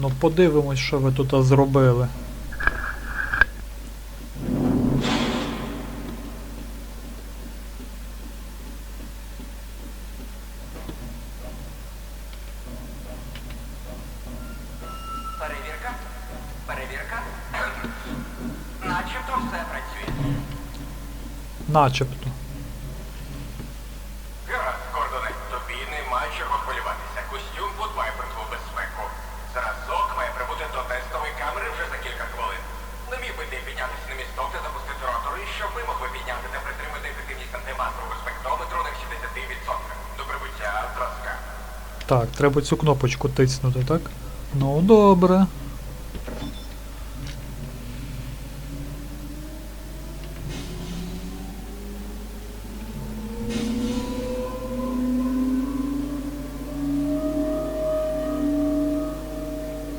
Ну подивимось, що ви тут зробили. Перевірка. Перевірка. Начебто все працює. Начебто. Треба цю кнопочку тиснути, так? Ну, добре.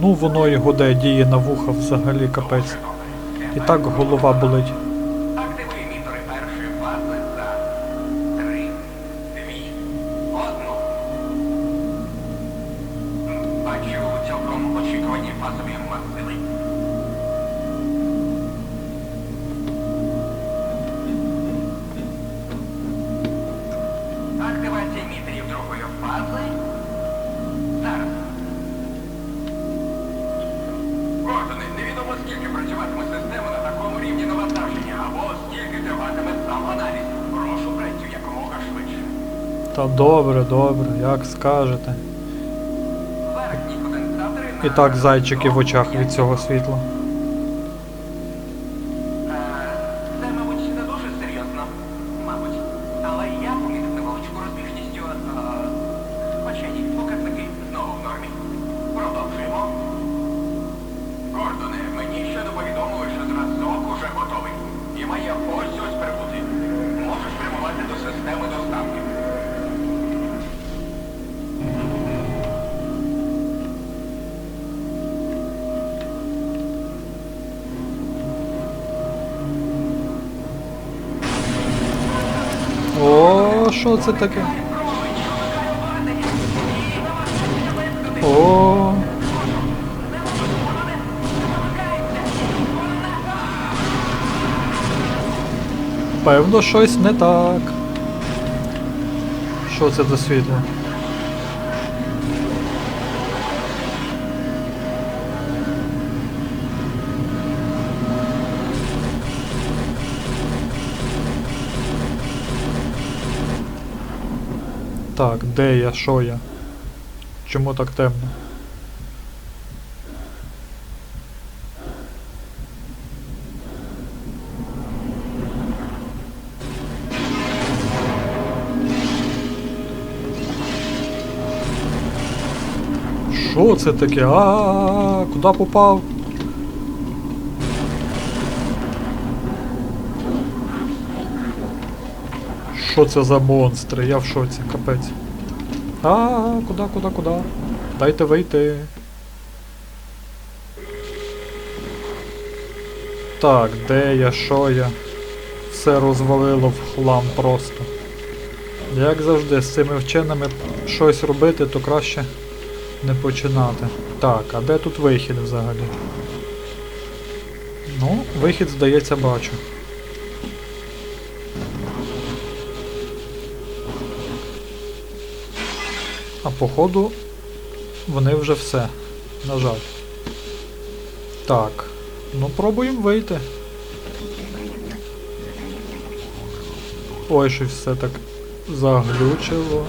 Ну, воно його де діє на вуха взагалі капець. І так голова болить. Скільки працюватиме система на такому рівні навантаження, або скільки триватиме сам аналіз. Прошу працю якомога швидше. Та добре, добре, як скажете. І так зайчики в очах від цього світла. Що це таке? О. Певно, щось не так. Що це за світло? Де я, що я? Чому так темно? Що це таке? А, куди попав? Що це за монстри? Я в шоці, капець. А, куди, куди, куди? Дайте вийти. Так, де я, що я? Все розвалило в хлам просто. Як завжди, з цими вченими щось робити, то краще не починати. Так, а де тут вихід взагалі? Ну, вихід, здається, бачу. А походу вони вже все. На жаль. Так. Ну пробуємо вийти. Ой, щось все так заглючило.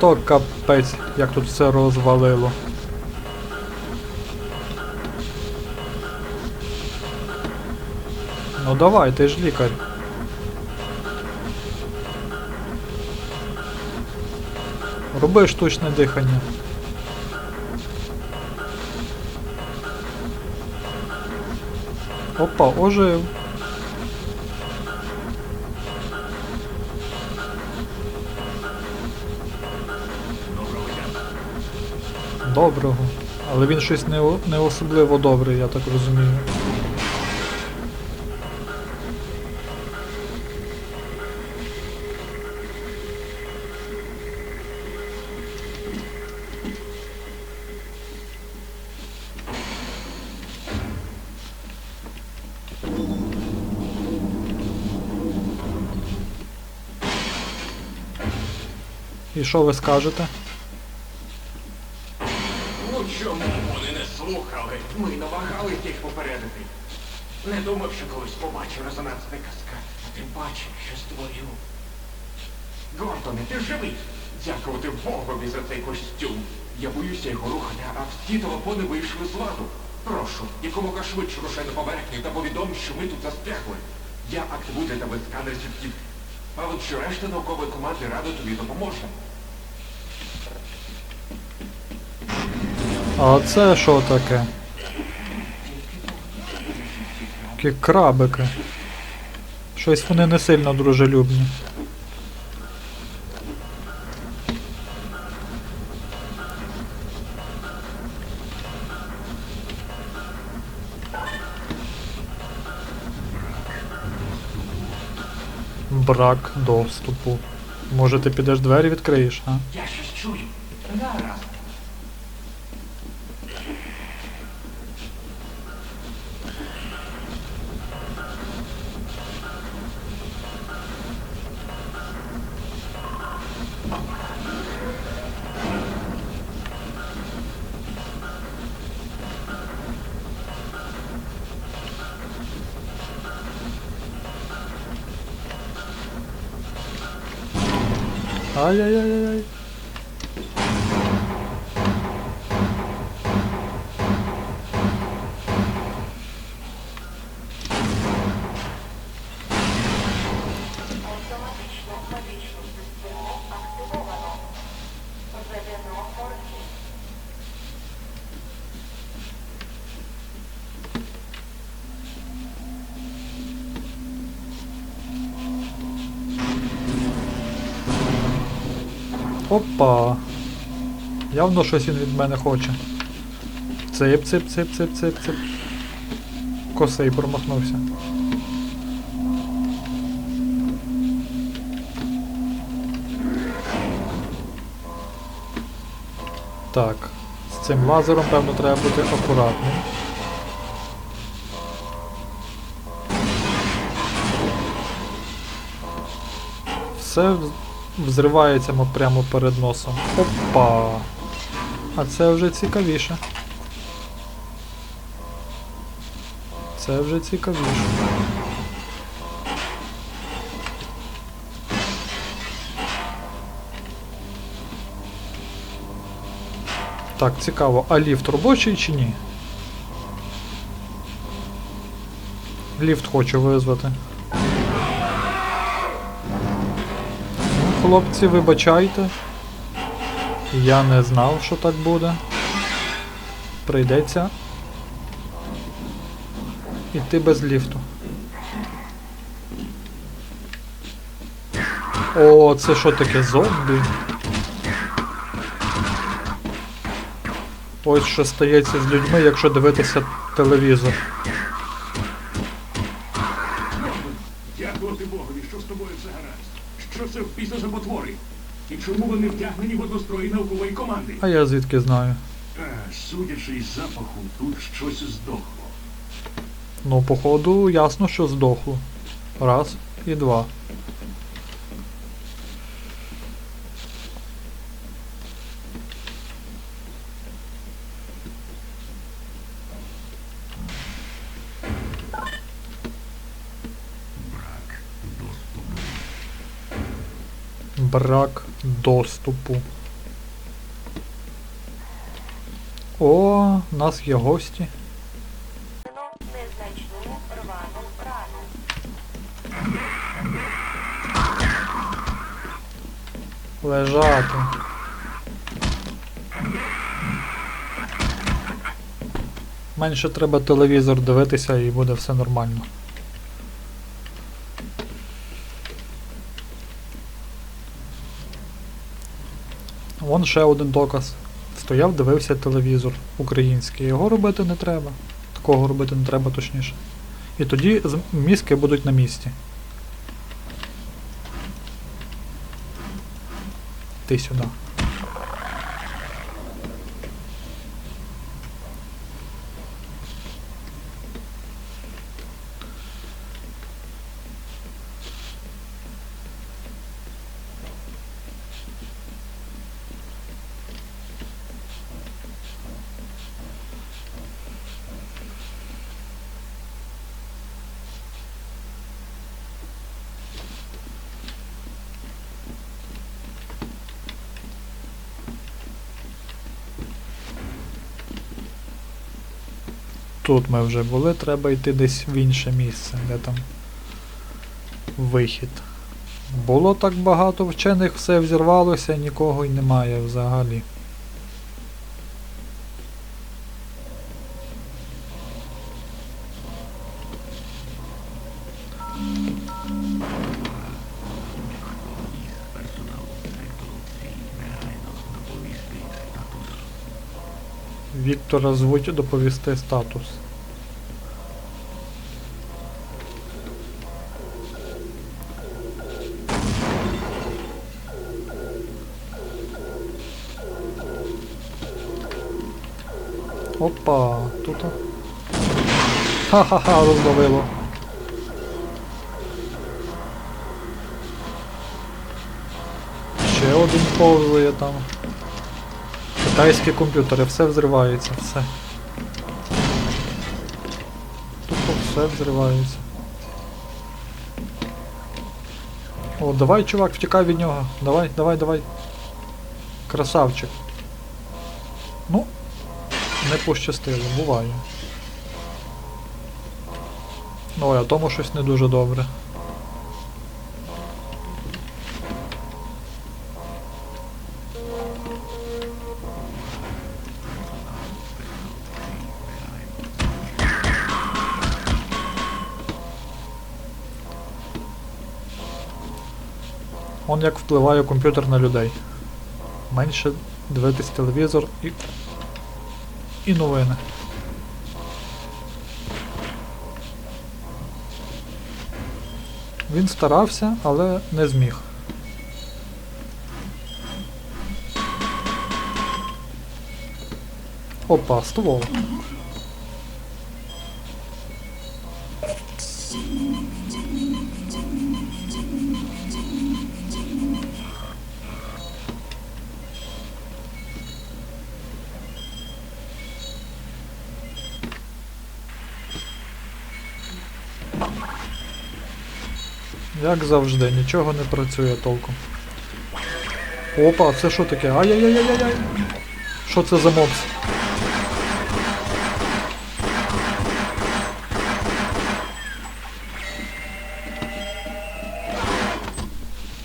То капець, як тут все розвалило. Давай, ти ж лікар. Роби штучне дихання. Опа, ожив. Доброго. Але він щось не, не особливо добрий, я так розумію. Що ви скажете? Ну чому вони не слухали? Ми намагались їх попередити. Не думав, що колись побачу резонансний каскад, а тим паче, що створю. Гордоне, ти живий! Дякувати Богові за цей костюм. Я боюся його рухати, а всі телефони вийшли з ладу. Прошу, якомога швидше рушай на поверхню та повідом, що ми тут застрягли. Я активую для тебе сканер сітків. А от що решта наукової команди радо тобі допоможе. А це що таке? Такі крабики. Щось вони не сильно дружелюбні. Брак доступу. Може ти підеш двері відкриєш, а? Я щось чую. Опа. Явно щось він від мене хоче. Цип, цип, цип, цип, цип, цип. Косий промахнувся. Так. З цим лазером, певно, треба бути акуратним. Все взривається мо- прямо перед носом. Опа! А це вже цікавіше. Це вже цікавіше. Так, цікаво, а ліфт робочий чи ні? Ліфт хочу визвати. Хлопці, вибачайте. Я не знав, що так буде. Прийдеться. Іти без ліфту. О, це що таке зомбі? Ось що стається з людьми, якщо дивитися телевізор. Дякувати Богові, що з тобою все гаразд. Що це в після за потвори? Чому вони втягнені в однострої наукової команди? А я звідки знаю? А, судячи із запаху, тут щось здохло. Ну, походу, ясно, що здохло. Раз і два. Брак доступу. О, у нас є гості. Лежати. Менше треба телевізор дивитися і буде все нормально. Вон ще один доказ. Стояв, дивився телевізор український. Його робити не треба. Такого робити не треба точніше. І тоді мізки будуть на місці. Ти сюди. Тут ми вже були, треба йти десь в інше місце, де там вихід. Було так багато вчених, все взірвалося, нікого й немає взагалі. Віктора звуть доповісти статус. Опа, тут. Ха-ха-ха, розловило. Ще один повзує там. Китайські комп'ютери, все взривається, все. Тупо все взривається. О, давай, чувак, втікай від нього. Давай, давай, давай. Красавчик. Ну, не пощастило, буває. Ой, а тому щось не дуже добре. Он як впливає комп'ютер на людей. Менше дивитись телевізор і. і новини. Він старався, але не зміг. Опа, ствол. Як завжди, нічого не працює толком. Опа, це що таке? Ай-яй-яй-яй-яй! Що це за мопс?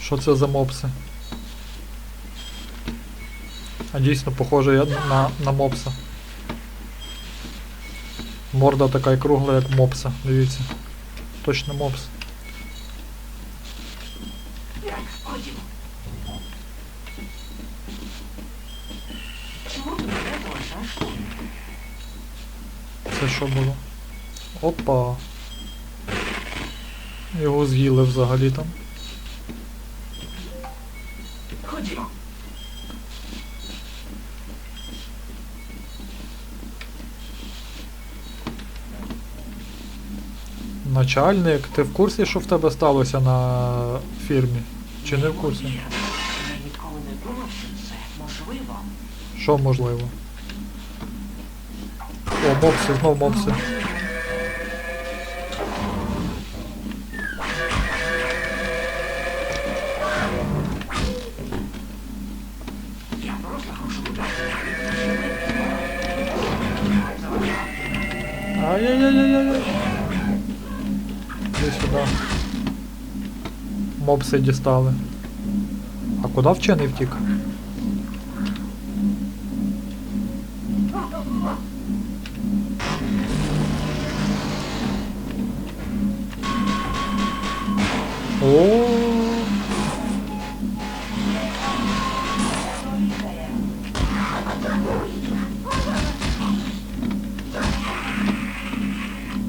Що це за мопси? А дійсно похоже я на, на мопса. Морда така й кругла, як мопса, дивіться. Точно мопс. Це що було? Опа. Його з'їли взагалі там. Ходімо. Начальник, ти в курсі, що в тебе сталося на фірмі? Чи не в курсі? Я ніколи не думав, що це можливо. О, мопси, знов мопси. Іди сюди. Мопси дістали. А куди вчений втік?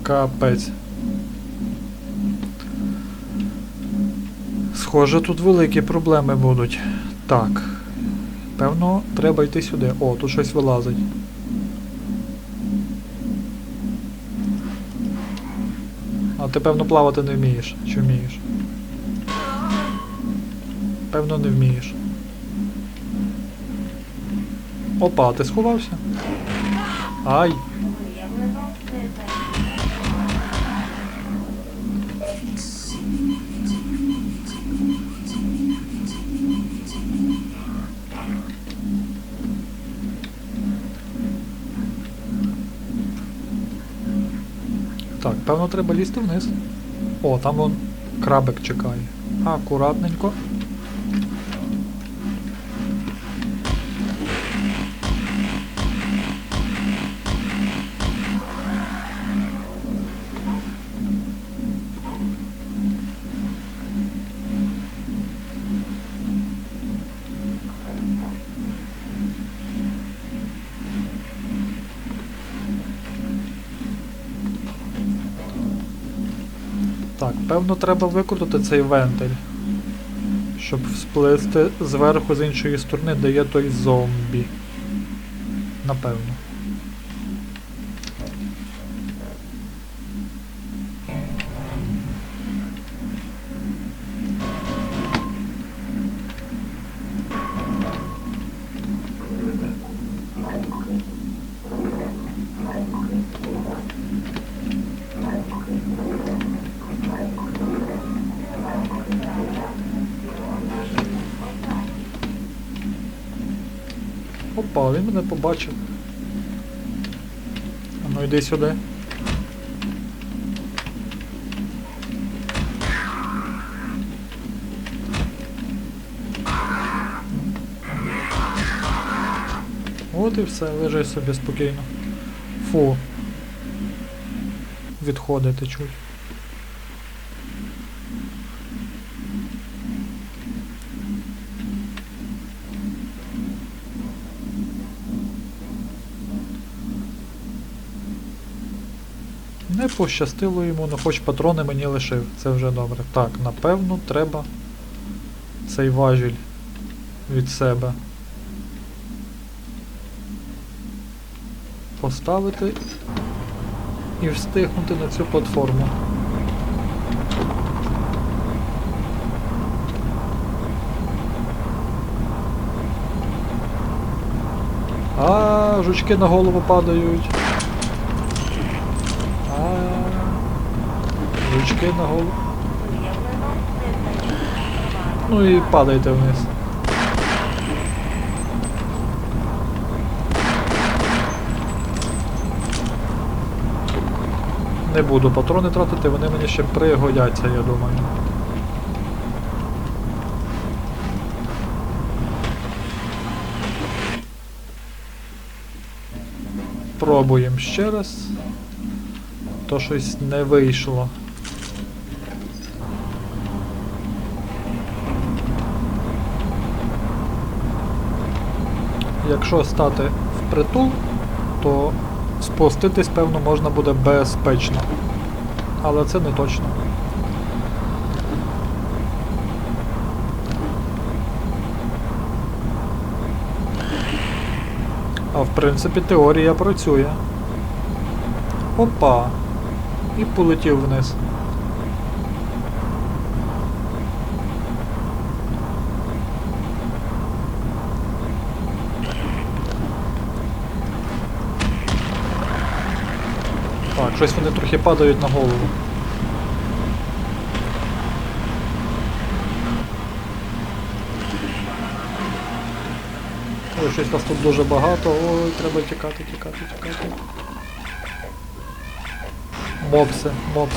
Капець. Схоже, тут великі проблеми будуть. Так. Певно, треба йти сюди. О, тут щось вилазить. А ти певно плавати не вмієш. Чи вмієш? Певно, не вмієш. Опа, ти сховався? Ай! Певно треба лізти вниз. О, там вон крабик чекає. Акуратненько. Так, певно, треба викрутити цей вентиль. Щоб сплисти зверху з іншої сторони, де є той зомбі. Напевно. Мене побачив. А ну йди сюди. От і все, лежи собі спокійно. Фу. Відходити чуть. Не пощастило йому, ну хоч патрони мені лишив, це вже добре. Так, напевно, треба цей важіль від себе поставити і встигнути на цю платформу. А, жучки на голову падають. А, жучки на голову. Ну і падайте вниз. Не буду патрони тратити, вони мені ще пригодяться, я думаю. Пробуємо ще раз. То щось не вийшло. Якщо стати впритул, то спуститись, певно, можна буде безпечно. Але це не точно. А в принципі теорія працює. Опа. І полетів вниз. Так, щось вони трохи падають на голову. Ой, щось вас тут дуже багато. Ой, треба тікати, тікати, тікати. Мопси, мопси.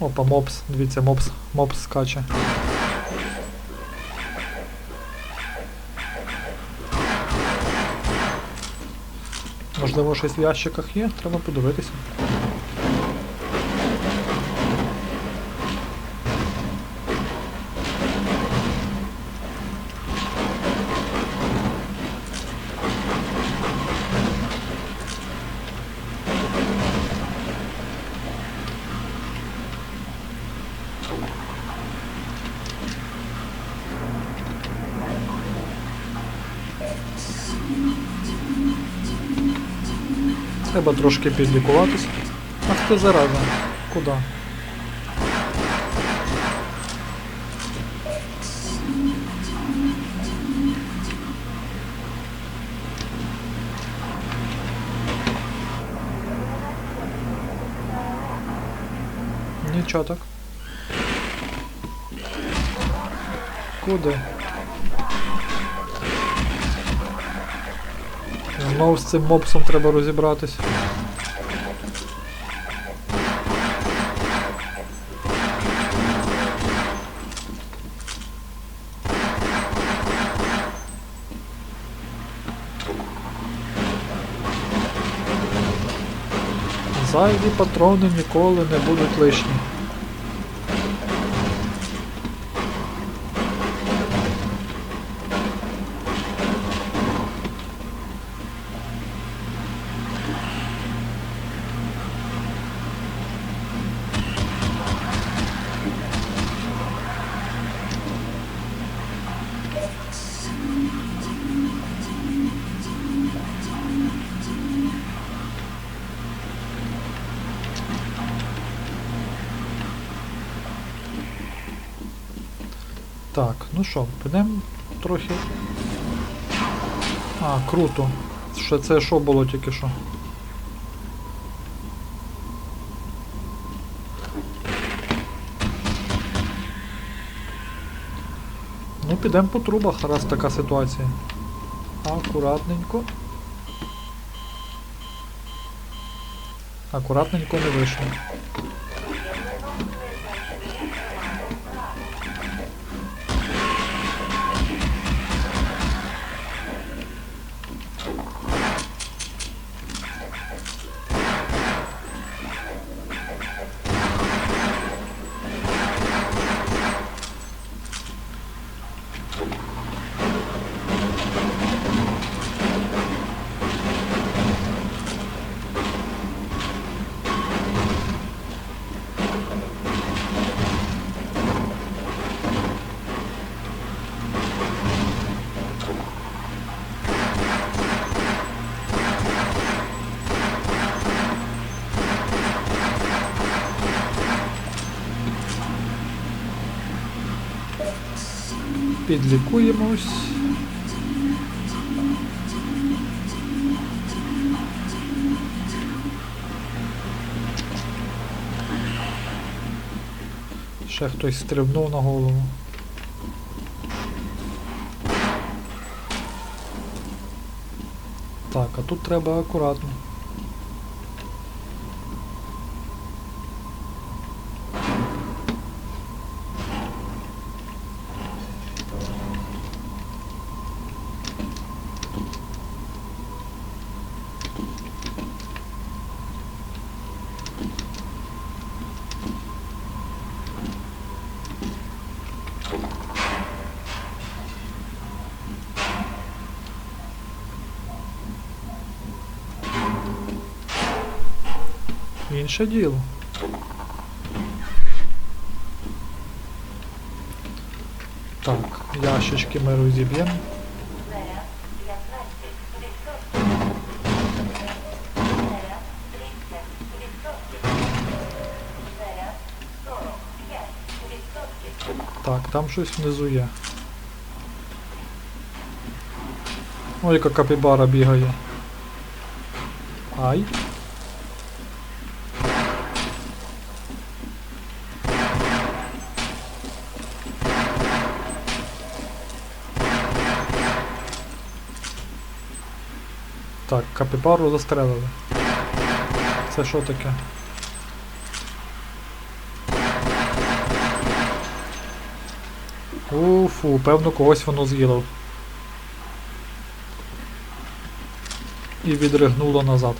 Опа, мопс, дивіться, мопс, мопс скаче. Можливо, щось в ящиках є, треба подивитися. Треба трошки підлікуватися. Ах ти зараза. Куди? Нічого так. Куди? Знов з цим мопсом треба розібратись. Зайві патрони ніколи не будуть лишні. Підемо трохи. А, круто. Ще це що було тільки що? Ну, підемо по трубах, раз така ситуація. Акуратненько. Акуратненько не вийшло. Підлікуємось. Ще хтось стрибнув на голову. Так, а тут треба акуратно. Інше діло. Так, ящички ми розіб'ємо. Так, там щось внизу є. Ой, яка капібара бігає. Ай. Капібару застрелили. Це що таке? Уфу, певно когось воно з'їло. І відригнуло назад.